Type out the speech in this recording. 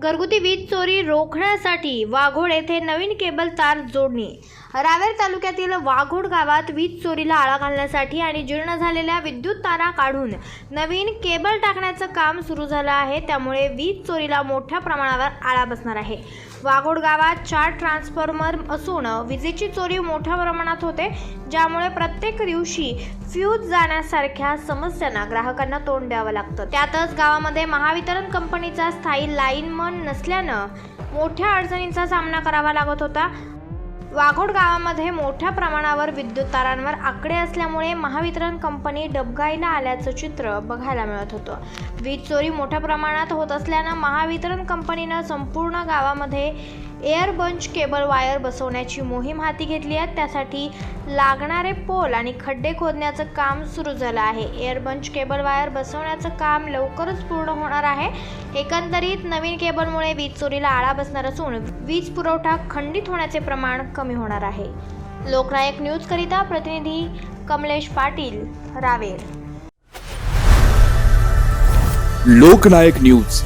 घरगुती वीज चोरी रोखण्यासाठी वाघोड येथे नवीन केबल तार जोडणी. रावेर तालुक्यातील वाघोड गावात वीज चोरीला आळा घालण्यासाठी आणि जीर्ण झालेल्या विद्युत तारा काढून नवीन केबल टाकण्याचं काम सुरू झालं आहे. त्यामुळे वीज चोरीला मोठ्या प्रमाणावर आळा बसणार आहे. वाघोड गावात चार ट्रान्सफॉर्मर असून विजेची चोरी मोठ्या प्रमाणात होते ज्यामुळे प्रत्येक दिवशी फ्यूज जाण्यासारख्या समस्यांना ग्राहकांना तोंड द्यावं लागतं. त्यातच गावामध्ये महावितरण कंपनीचा स्थायी लाईन वाहन नसल्यानं मोठ्या अडचणींचा सामना करावा लागत होता. वाघोड गावामध्ये मोठ्या प्रमाणावर विद्युत तारांवर आकडे असल्यामुळे महावितरण कंपनी डबघाईला आल्याचं चित्र बघायला मिळत होतं. वीज चोरी मोठ्या प्रमाणात होत असल्यानं महावितरण कंपनीनं संपूर्ण गावामध्ये एअर बंच केबल वायर बसवण्याची मोहीम हाती घेतली आहे. त्यासाठी लागणारे पोल आणि खड्डे खोदण्याचं काम सुरू झालं आहे. एअर बंच केबल वायर बसवण्याचं काम लवकरच पूर्ण होणार आहे. एकंदरीत नवीन केबलमुळे वीज चोरीला आळा बसणार असून वीज पुरवठा खंडित होण्याचे प्रमाण कमी होणार आहे. लोकनायक न्यूजकरिता प्रतिनिधी कमलेश पाटील रावेर. लोकनायक न्यूज.